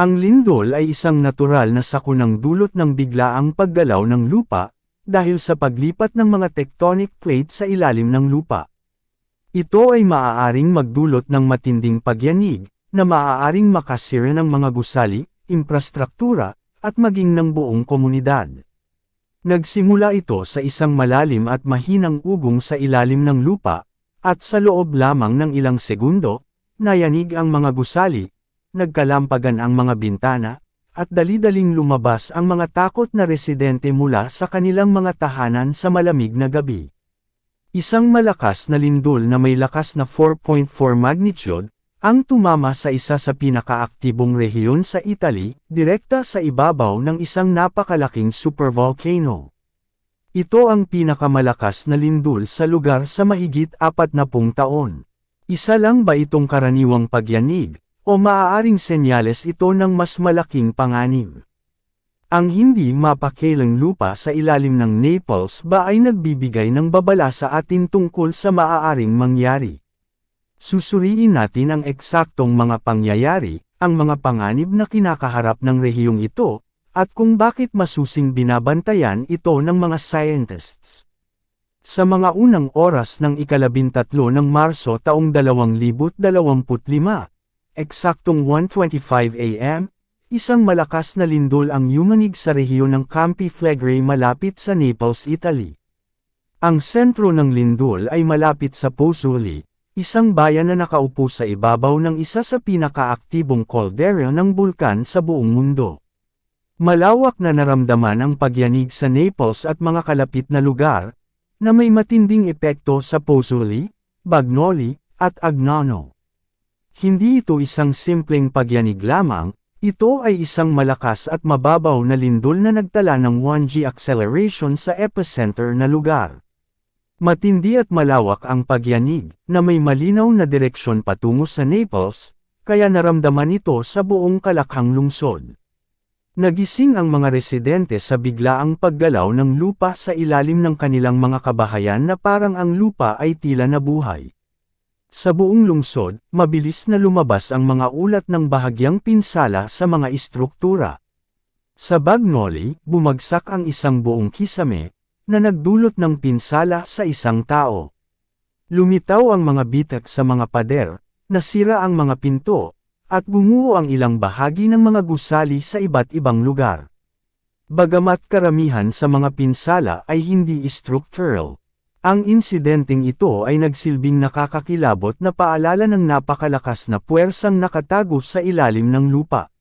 Ang lindol ay isang natural na sakunang dulot ng biglaang paggalaw ng lupa, dahil sa paglipat ng mga tectonic plates sa ilalim ng lupa. Ito ay maaaring magdulot ng matinding pagyanig, na maaaring makasira ng mga gusali, infrastruktura, at maging ng buong komunidad. Nagsimula ito sa isang malalim at mahinang ugong sa ilalim ng lupa, at sa loob lamang ng ilang segundo, nayanig ang mga gusali, nagkalampagan ang mga bintana, at dali-daling lumabas ang mga takot na residente mula sa kanilang mga tahanan sa malamig na gabi. Isang malakas na lindol na may lakas na 4.4 magnitude, ang tumama sa isa sa pinakaaktibong rehiyon sa Italy, direkta sa ibabaw ng isang napakalaking supervolcano. Ito ang pinakamalakas na lindol sa lugar sa mahigit apat na pung taon. Isa lang ba itong karaniwang pagyanig, o maaaring senyales ito ng mas malaking panganib? Ang hindi mapakilang lupa sa ilalim ng Naples ba ay nagbibigay ng babala sa atin tungkol sa maaaring mangyari? Susuriin natin ang eksaktong mga pangyayari, ang mga panganib na kinakaharap ng rehiyong ito, at kung bakit masusing binabantayan ito ng mga scientists. Sa mga unang oras ng ikalabintatlo ng Marso taong 2025, eksaktong 1.25 am, Isang malakas na lindol ang yumanig sa rehiyon ng Campi Flegrei malapit sa Naples, Italy. Ang sentro ng lindol ay malapit sa Pozzoli, isang bayan na nakaupo sa ibabaw ng isa sa pinakaaktibong caldera ng bulkan sa buong mundo. Malawak na naramdaman ang pagyanig sa Naples at mga kalapit na lugar, na may matinding epekto sa Pozzoli, Bagnoli, at Agnano. Hindi ito isang simpleng pagyanig lamang, ito ay isang malakas at mababaw na lindol na nagtala ng 1G acceleration sa epicenter na lugar. Matindi at malawak ang pagyanig, na may malinaw na direksyon patungo sa Naples, kaya naramdaman ito sa buong kalakhang lungsod. Nagising ang mga residente sa biglaang paggalaw ng lupa sa ilalim ng kanilang mga kabahayan na parang ang lupa ay tila nabuhay. Sa buong lungsod, mabilis na lumabas ang mga ulat ng bahagyang pinsala sa mga istruktura. Sa Bagnoli, bumagsak ang isang buong kisame, na nagdulot ng pinsala sa isang tao. Lumitaw ang mga bitak sa mga pader, nasira ang mga pinto, at gumuho ang ilang bahagi ng mga gusali sa iba't ibang lugar. Bagamat karamihan sa mga pinsala ay hindi structural, ang insidenteng ito ay nagsilbing nakakakilabot na paalala ng napakalakas na puwersang nakatago sa ilalim ng lupa.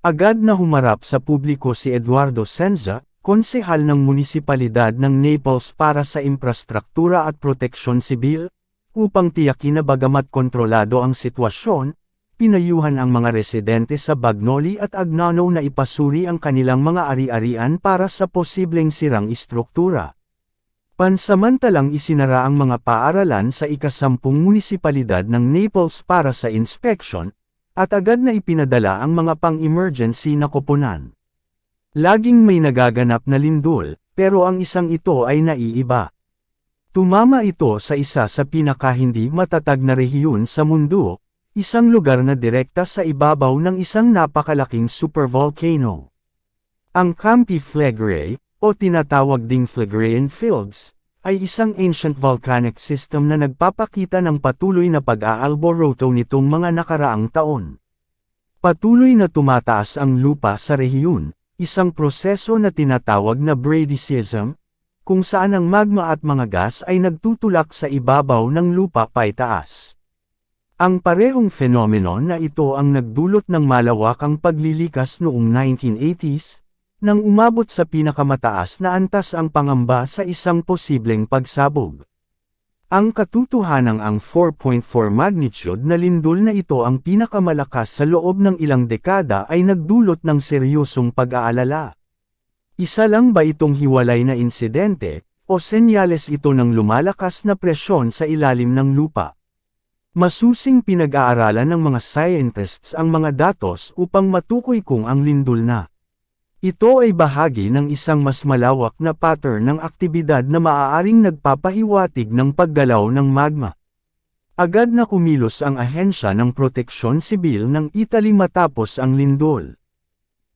Agad na humarap sa publiko si Eduardo Senza, konsehal ng munisipalidad ng Naples para sa infrastruktura at proteksyon sibil, upang tiyakin na bagamat kontrolado ang sitwasyon, pinayuhan ang mga residente sa Bagnoli at Agnano na ipasuri ang kanilang mga ari-arian para sa posibleng sirang istruktura. Pansamantalang isinara ang mga paaralan sa ikasampung munisipalidad ng Naples para sa inspection, at agad na ipinadala ang mga pang-emergency na koponan. Laging may nagaganap na lindol, pero ang isang ito ay naiiba. Tumama ito sa isa sa pinakahindi matatag na rehiyon sa mundo, isang lugar na direkta sa ibabaw ng isang napakalaking supervolcano. Ang Campi Flegrei, o tinatawag ding Phlegraean Fields, ay isang ancient volcanic system na nagpapakita ng patuloy na pag-aalboroto nitong mga nakaraang taon. Patuloy na tumataas ang lupa sa rehiyon, isang proseso na tinatawag na bradycism, kung saan ang magma at mga gas ay nagtutulak sa ibabaw ng lupa paitaas. Ang parehong phenomenon na ito ang nagdulot ng malawakang paglilikas noong 1980s, nang umabot sa pinakamataas na antas ang pangamba sa isang posibleng pagsabog. Ang katutuhanang ang 4.4 magnitude na lindol na ito ang pinakamalakas sa loob ng ilang dekada ay nagdulot ng seryosong pag-aalala. Isa lang ba itong hiwalay na insidente, o senyales ito ng lumalakas na presyon sa ilalim ng lupa? Masusing pinag-aaralan ng mga scientists ang mga datos upang matukoy kung ang lindol na ito ay bahagi ng isang mas malawak na pattern ng aktibidad na maaaring nagpapahiwatig ng paggalaw ng magma. Agad na kumilos ang ahensya ng proteksyon sibil ng Italy matapos ang lindol.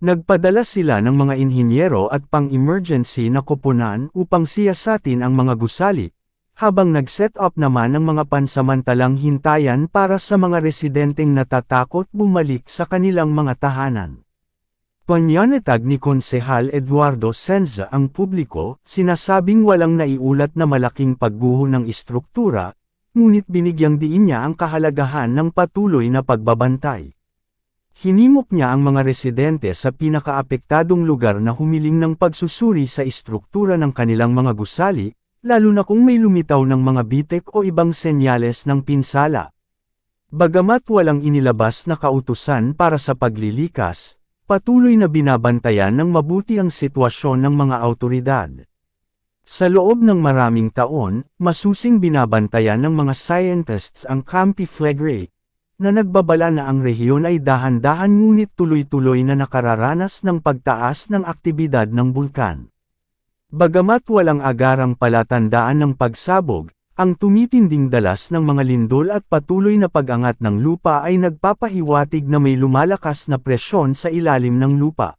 Nagpadala sila ng mga inhinyero at pang-emergency na koponan upang siyasatin ang mga gusali, habang nag-set up naman ng mga pansamantalang hintayan para sa mga residenteng natatakot bumalik sa kanilang mga tahanan. Panyanatag ni Konsehal Eduardo Senza ang publiko, sinasabing walang naiulat na malaking pagguho ng istruktura, ngunit binigyang diin niya ang kahalagahan ng patuloy na pagbabantay. Hinimok niya ang mga residente sa pinakaapektadong lugar na humiling ng pagsusuri sa istruktura ng kanilang mga gusali, lalo na kung may lumitaw ng mga bitek o ibang senyales ng pinsala. Bagamat walang inilabas na kautusan para sa paglilikas, patuloy na binabantayan ng mabuti ang sitwasyon ng mga autoridad. Sa loob ng maraming taon, masusing binabantayan ng mga scientists ang Campi Flegrei, na nagbabala na ang rehiyon ay dahan-dahan ngunit tuloy-tuloy na nakararanas ng pagtaas ng aktibidad ng bulkan. Bagamat walang agarang palatandaan ng pagsabog, ang tumitinding dalas ng mga lindol at patuloy na pag-angat ng lupa ay nagpapahiwatig na may lumalakas na presyon sa ilalim ng lupa.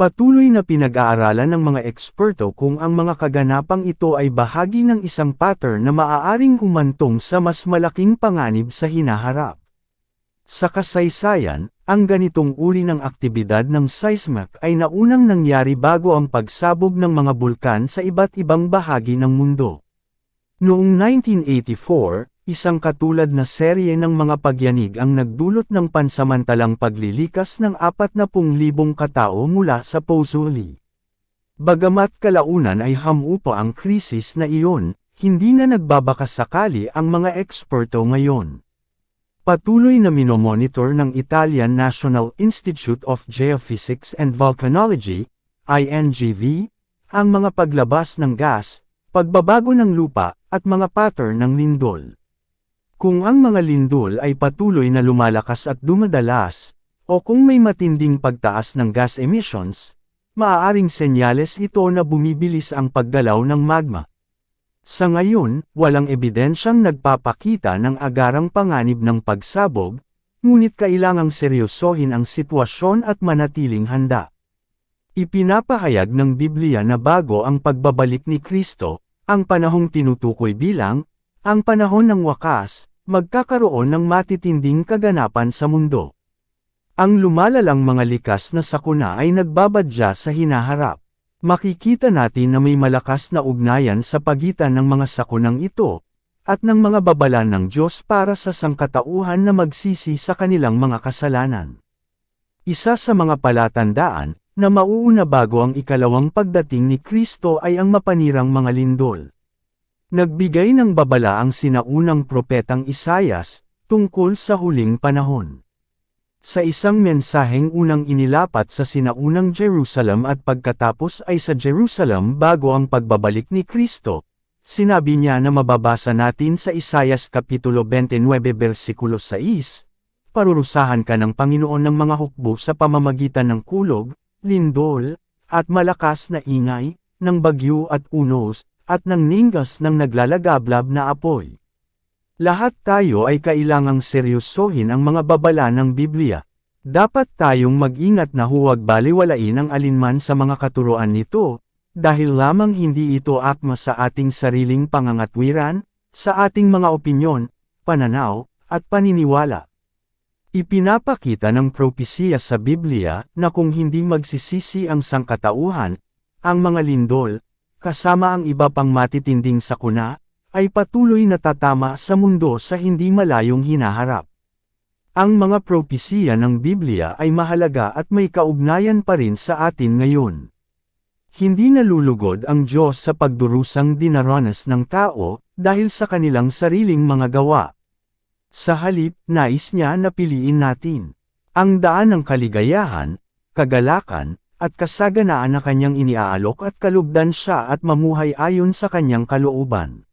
Patuloy na pinag-aaralan ng mga eksperto kung ang mga kaganapang ito ay bahagi ng isang pattern na maaaring humantong sa mas malaking panganib sa hinaharap. Sa kasaysayan, ang ganitong uri ng aktibidad ng seismic ay naunang nangyari bago ang pagsabog ng mga bulkan sa iba't ibang bahagi ng mundo. Noong 1984, isang katulad na serye ng mga pagyanig ang nagdulot ng pansamantalang paglilikas ng 40,000 katao mula sa Pozzoli. Bagamat kalaunan ay hamupa ang krisis na iyon, hindi na nagbabakasakali ang mga eksperto ngayon. Patuloy na minomonitor ng Italian National Institute of Geophysics and Volcanology, INGV, ang mga paglabas ng gas, pagbabago ng lupa, at mga pattern ng lindol. Kung ang mga lindol ay patuloy na lumalakas at dumadalas, o kung may matinding pagtaas ng gas emissions, maaaring senyales ito na bumibilis ang paggalaw ng magma. Sa ngayon, walang ebidensyang nagpapakita ng agarang panganib ng pagsabog, ngunit kailangang seryosohin ang sitwasyon at manatiling handa. Ipinapahayag ng Biblia na bago ang pagbabalik ni Kristo, ang panahong tinutukoy bilang, ang panahon ng wakas, magkakaroon ng matitinding kaganapan sa mundo. Ang lumalalang mga likas na sakuna ay nagbabadya sa hinaharap. Makikita natin na may malakas na ugnayan sa pagitan ng mga sakunang ito, at ng mga babala ng Diyos para sa sangkatauhan na magsisi sa kanilang mga kasalanan. Isa sa mga palatandaan, na mauuna bago ang ikalawang pagdating ni Kristo ay ang mapanirang mga lindol. Nagbigay ng babala ang sinaunang propetang Isayas, tungkol sa huling panahon. Sa isang mensaheng unang inilapat sa sinaunang Jerusalem at pagkatapos ay sa Jerusalem bago ang pagbabalik ni Kristo, sinabi niya na mababasa natin sa Isayas Kapitulo 29 versikulo 6, Parurusahan ka ng Panginoon ng mga hukbo sa pamamagitan ng kulog, lindol, at malakas na ingay, ng bagyo at unos, at ng ninggas ng naglalagablab na apoy. Lahat tayo ay kailangang seryosohin ang mga babala ng Biblia. Dapat tayong mag-ingat na huwag baliwalain ang alinman sa mga katuruan nito, dahil lamang hindi ito akma sa ating sariling pangangatwiran, sa ating mga opinyon, pananaw, at paniniwala. Ipinapakita ng propesiya sa Biblia na kung hindi magsisisi ang sangkatauhan, ang mga lindol, kasama ang iba pang matitinding sakuna, ay patuloy na tatama sa mundo sa hindi malayong hinaharap. Ang mga propesiya ng Biblia ay mahalaga at may kaugnayan pa rin sa atin ngayon. Hindi nalulugod ang Diyos sa pagdurusang dinaranas ng tao, dahil sa kanilang sariling mga gawa. Sa halip, nais niya na piliin natin. Ang daan ng kaligayahan, kagalakan, at kasaganaan na kanyang iniaalok at kalugdan siya at mamuhay ayon sa kanyang kalooban.